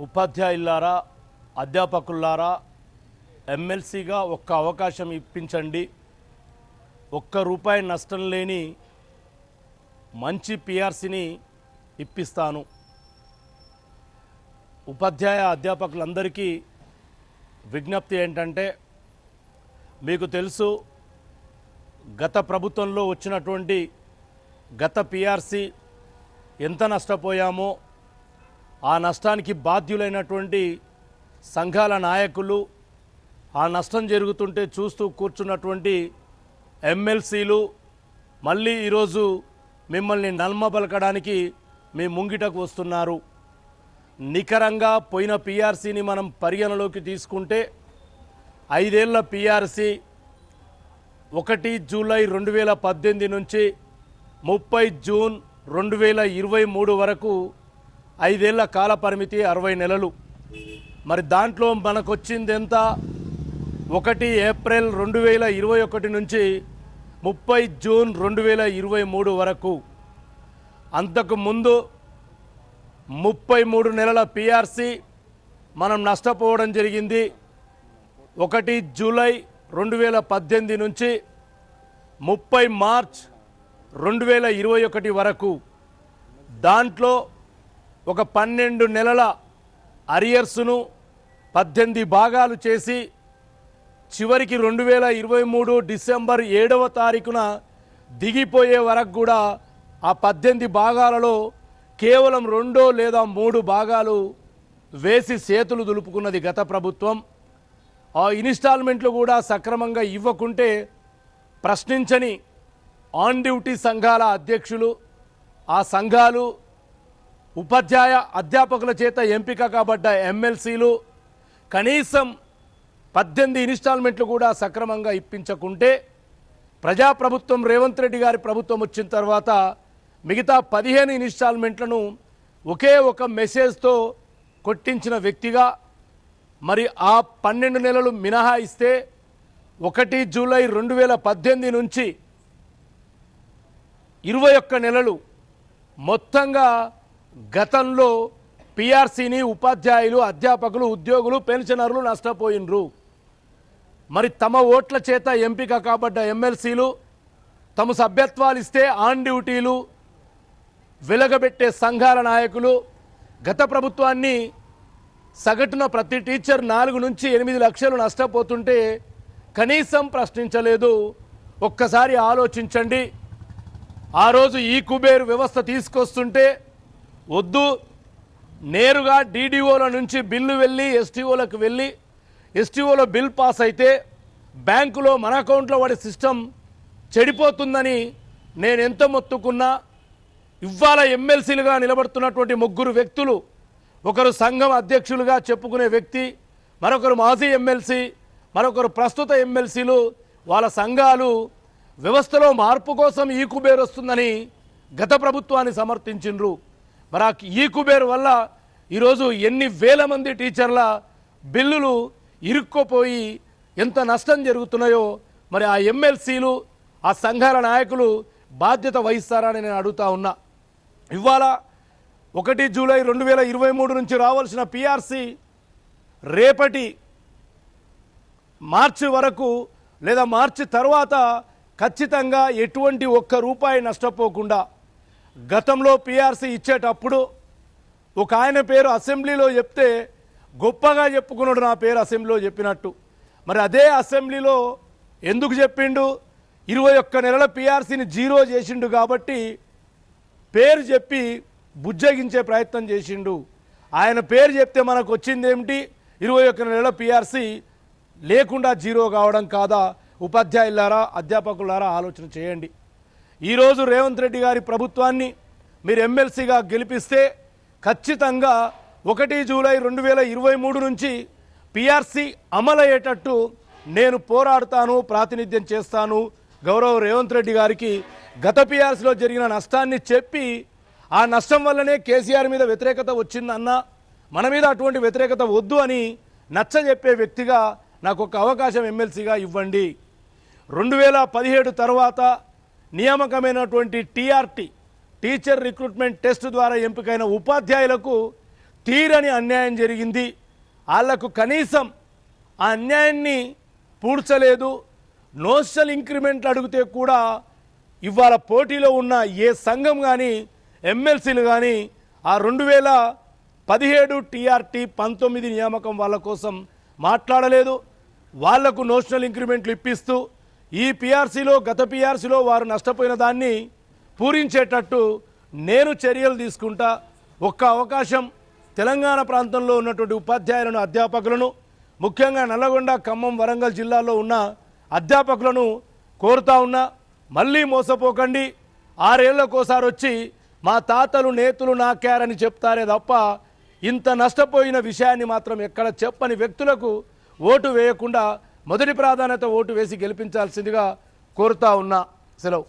ఉపాధ్యాయులారా అధ్యాపకులారా ఎమ్మెల్సీగా ఒక్క అవకాశం ఇప్పించండి. ఒక్క రూపాయి నష్టం లేని మంచి పిఆర్సీని ఇప్పిస్తాను. ఉపాధ్యాయ అధ్యాపకులందరికీ విజ్ఞప్తి ఏంటంటే మీకు తెలుసు గత ప్రభుత్వంలో వచ్చినటువంటి గత పిఆర్సీ ఎంత నష్టపోయామో ఆ నష్టానికి బాధ్యులైనటువంటి సంఘాల నాయకులు ఆ నష్టం జరుగుతుంటే చూస్తూ కూర్చున్నటువంటి ఎమ్మెల్సీలు మళ్ళీ ఈరోజు మిమ్మల్ని నల్మ పలకడానికి మీ ముంగిటకు వస్తున్నారు. నికరంగా పోయిన పీఆర్సీని మనం పరిగణలోకి తీసుకుంటే ఐదేళ్ళ పిఆర్సీ ఒకటి జూలై రెండు వేల పద్దెనిమిది నుంచి ముప్పై జూన్ రెండు వేల ఇరవై మూడు వరకు ఐదేళ్ళ కాల పరిమితి అరవై నెలలు. మరి దాంట్లో మనకు వచ్చింది ఎంత ఒకటి ఏప్రిల్ రెండు వేల ఇరవై ఒకటి నుంచి ముప్పై జూన్ రెండు వేల ఇరవై మూడు వరకు. అంతకు ముందు ముప్పై మూడు నెలల పిఆర్సి మనం నష్టపోవడం జరిగింది. ఒకటి జూలై రెండు వేల పద్దెనిమిది నుంచి ముప్పై మార్చ్ రెండు వేల ఇరవై ఒకటి వరకు. దాంట్లో ఒక పన్నెండు నెలల అరియర్స్ను పద్దెనిమిది భాగాలు చేసి చివరికి రెండు వేల ఇరవై మూడు డిసెంబర్ ఏడవ తారీఖున దిగిపోయే వరకు కూడా ఆ పద్దెనిమిది భాగాలలో కేవలం రెండో లేదా మూడు భాగాలు వేసి చేతులు దులుపుకున్నది గత ప్రభుత్వం. ఆ ఇన్స్టాల్మెంట్లు కూడా సక్రమంగా ఇవ్వకుంటే ప్రశ్నించని ఆన్ డ్యూటీ సంఘాల అధ్యక్షులు ఆ సంఘాలు ఉపాధ్యాయ అధ్యాపకుల చేత ఎంపిక కాబడ్డ ఎమ్మెల్సీలు కనీసం పద్దెనిమిది ఇన్స్టాల్మెంట్లు కూడా సక్రమంగా ఇప్పించకుంటే ప్రజాప్రభుత్వం రేవంత్ రెడ్డి గారి ప్రభుత్వం వచ్చిన తర్వాత మిగతా పదిహేను ఇన్స్టాల్మెంట్లను ఒకే ఒక మెసేజ్తో కొట్టించిన వ్యక్తిగా మరి ఆ పన్నెండు నెలలు మినహాయిస్తే ఒకటి జూలై రెండు వేల పద్దెనిమిది నుంచి ఇరవై ఒక్క నెలలు మొత్తంగా గతంలో పిఆర్సీని ఉపాధ్యాయులు అధ్యాపకులు ఉద్యోగులు పెన్షనర్లు నష్టపోయినరు. మరి తమ ఓట్ల చేత ఎంపిక కాబడ్డ ఎమ్మెల్సీలు తమ సభ్యత్వాలు ఇస్తే ఆన్ డ్యూటీలు వెలగబెట్టే సంఘాల నాయకులు గత ప్రభుత్వాన్ని సగటున ప్రతి టీచర్ నాలుగు నుంచి ఎనిమిది లక్షలు నష్టపోతుంటే కనీసం ప్రశ్నించలేదు. ఒక్కసారి ఆలోచించండి. ఆ రోజు ఈ కుబేరు వ్యవస్థ తీసుకొస్తుంటే వద్దు. నేరుగా డీడీఓల నుంచి బిల్లు వెళ్ళి ఎస్టీఓలకు వెళ్ళి ఎస్టీఓలో బిల్ పాస్ అయితే బ్యాంకులో మన అకౌంట్లో వాడి సిస్టమ్ చెడిపోతుందని నేను ఎంత మొత్తుకున్నా ఇవాళ ఎమ్మెల్సీలుగా నిలబడుతున్నటువంటి ముగ్గురు వ్యక్తులు ఒకరు సంఘం అధ్యక్షులుగా చెప్పుకునే వ్యక్తి మరొకరు మాజీ ఎమ్మెల్సీ మరొకరు ప్రస్తుత ఎమ్మెల్సీలు వాళ్ళ సంఘాలు వ్యవస్థలో మార్పు కోసం ఈ కుబేర్ వస్తుందని గత ప్రభుత్వాన్ని సమర్థించిండ్రు. మరి ఆ ఈ కుబేర్ వల్ల ఈరోజు ఎన్ని వేల మంది టీచర్ల బిల్లులు ఇరుక్కుపోయి ఎంత నష్టం జరుగుతున్నాయో మరి ఆ ఎమ్మెల్సీలు ఆ సంఘాల నాయకులు బాధ్యత వహిస్తారని నేను అడుగుతా ఉన్నా. ఇవాళ ఒకటి జూలై రెండు వేల ఇరవై మూడు నుంచి రావాల్సిన పిఆర్సి రేపటి మార్చి వరకు లేదా మార్చి తర్వాత ఖచ్చితంగా ఎటువంటి ఒక్క రూపాయి నష్టపోకుండా గతంలో పిఆర్సీ ఇచ్చేటప్పుడు ఒక ఆయన పేరు అసెంబ్లీలో చెప్తే గొప్పగా చెప్పుకున్నాడు నా పేరు అసెంబ్లీలో చెప్పినట్టు. మరి అదే అసెంబ్లీలో ఎందుకు చెప్పిండు? ఇరవై ఒక్క నెలల పిఆర్సీని జీరో చేసిండు కాబట్టి పేరు చెప్పి బుజ్జగించే ప్రయత్నం చేసిండు. ఆయన పేరు చెప్తే మనకు వచ్చింది ఏమిటి ఇరవై ఒక్క నెలల పిఆర్సీ లేకుండా జీరో కావడం కాదా? ఉపాధ్యాయులారా అధ్యాపకులారా ఆలోచన చేయండి. ఈరోజు రేవంత్ రెడ్డి గారి ప్రభుత్వాన్ని మీరు ఎమ్మెల్సీగా గెలిపిస్తే ఖచ్చితంగా ఒకటి జూలై రెండు వేల ఇరవై మూడు నుంచి పిఆర్సీ అమలయ్యేటట్టు నేను పోరాడతాను ప్రాతినిధ్యం చేస్తాను. గౌరవ రేవంత్ రెడ్డి గారికి గత పిఆర్సీలో జరిగిన నష్టాన్ని చెప్పి ఆ నష్టం వల్లనే కేసీఆర్ మీద వ్యతిరేకత వచ్చిందన్న మన మీద అటువంటి వ్యతిరేకత వద్దు అని నచ్చజెప్పే వ్యక్తిగా నాకు ఒక అవకాశం ఎమ్మెల్సీగా ఇవ్వండి. రెండు వేల పదిహేడు తర్వాత నియామకమైనటువంటి టీఆర్టీ టీచర్ రిక్రూట్మెంట్ టెస్ట్ ద్వారా ఎంపికైన ఉపాధ్యాయులకు తీరని అన్యాయం జరిగింది. వాళ్ళకు కనీసం ఆ అన్యాయాన్ని పూడ్చలేదు. నోషల్ ఇంక్రిమెంట్లు అడిగితే కూడా ఇవాళ పోటీలో ఉన్న ఏ సంఘం కానీ ఎమ్మెల్సీలు కానీ ఆ రెండు వేల పదిహేడు టీఆర్టీ పంతొమ్మిది నియామకం వాళ్ళ కోసం మాట్లాడలేదు. వాళ్ళకు నోషనల్ ఇంక్రిమెంట్లు ఇప్పిస్తూ ఈ పిఆర్సీలో గత పిఆర్సీలో వారు నష్టపోయిన దాన్ని పూరించేటట్టు నేను చర్యలు తీసుకుంటా. ఒక్క అవకాశం తెలంగాణ ప్రాంతంలో ఉన్నటువంటి ఉపాధ్యాయులను అధ్యాపకులను ముఖ్యంగా నల్లగొండ ఖమ్మం వరంగల్ జిల్లాలో ఉన్న అధ్యాపకులను కోరుతా ఉన్నా. మళ్ళీ మోసపోకండి. ఆరేళ్ళకోసారి వచ్చి మా తాతలు నేతలు నాకారని చెప్తారే తప్ప ఇంత నష్టపోయిన విషయాన్ని మాత్రం ఎక్కడ చెప్పని వ్యక్తులకు ఓటు వేయకుండా మొదటి ప్రాధాన్యత ఓటు వేసి గెలిపించాల్సిందిగా కోరుతా ఉన్నా. సెలవు.